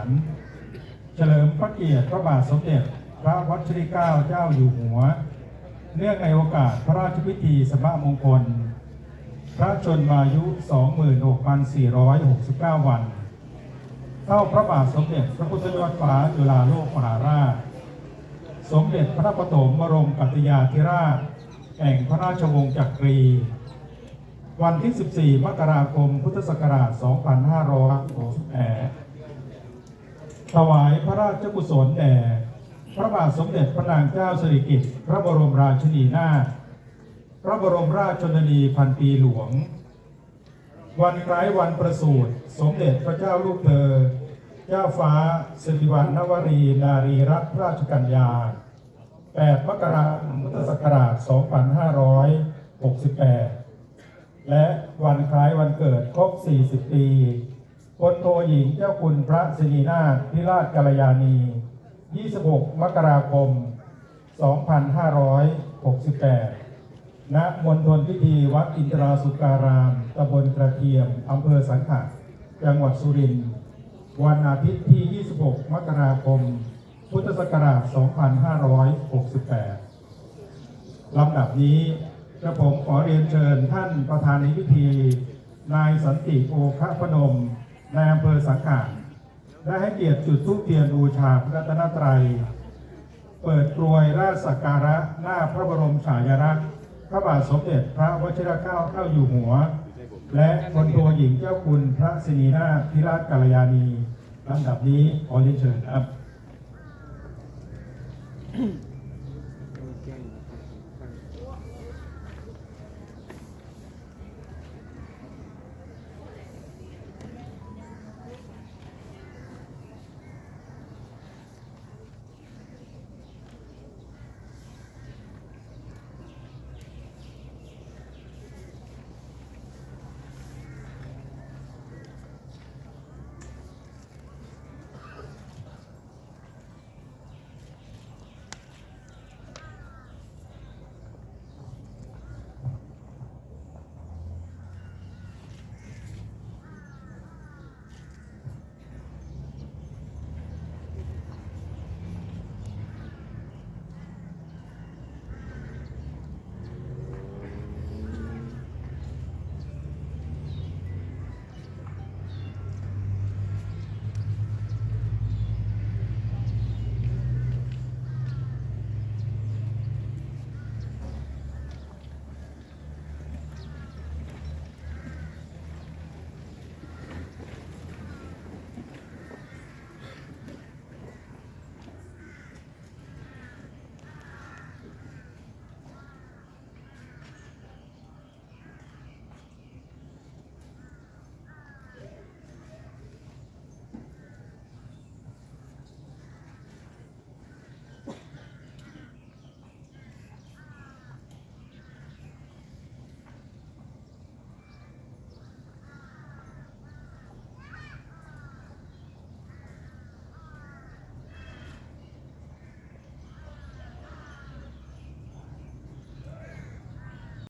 ารเฉลิมพระเกียรติพระบาทสมเด็จ พระวัชริเกล้าเจ้าอยู่หัว เนื่องในโอกาสพระราชพิธีสมมงคล พระชนมายุ 26,469 วันเท่าพระบาทสมเด็จพระพุทธยอดฟ้าจุฬาโลกมหาราช สมเด็จพระปฐมบรมกัตยาธิราช แห่งพระราชวงศ์จักรี วันที่ 14 มกราคม พุทธศักราช 2568 ถวายพระราชกุศลแด่พระบาทสมเด็จพระนางเจ้าสิริกิติ์พระบรมราชินีนาถพระบรมราชชนนีพันปีหลวง วันคล้ายวันประสูติสมเด็จพระเจ้าลูกเธอ เจ้าฟ้าสิริวัณณวรีนารีรัตนราชกัญญา 8 มกราคมพุทธศักราช 2568 และวันคล้ายวันเกิดครบ 40 ปี พลโทหญิงเจ้าคุณพระสินีนาถพิราชกัลยาณี 26 มกราคม 2568 ณ มณฑลพิธีวัดอินทราสุการามตำบลกระเทียม อำเภอสังขะจังหวัดสุรินทร์ วันอาทิตย์ที่ 26 มกราคม พุทธศักราช 2568 ลำดับนี้กระผมขอเรียนเชิญท่านประธานในพิธี นายสันติโอคะพนม ในอำเภอสังขะได้ให้เกียรติจุดธูปเทียนบูชาพระรัตนตรัย เปิดกรวยราชสักการะหน้าพระบรมฉายาลักษณ์พระบาทสมเด็จพระวชิรเกล้าเจ้าอยู่หัว และพลโทหญิงเจ้าคุณพระสินีนาถพิราชกัลยาณีลำดับนี้ขอเรียนเชิญครับ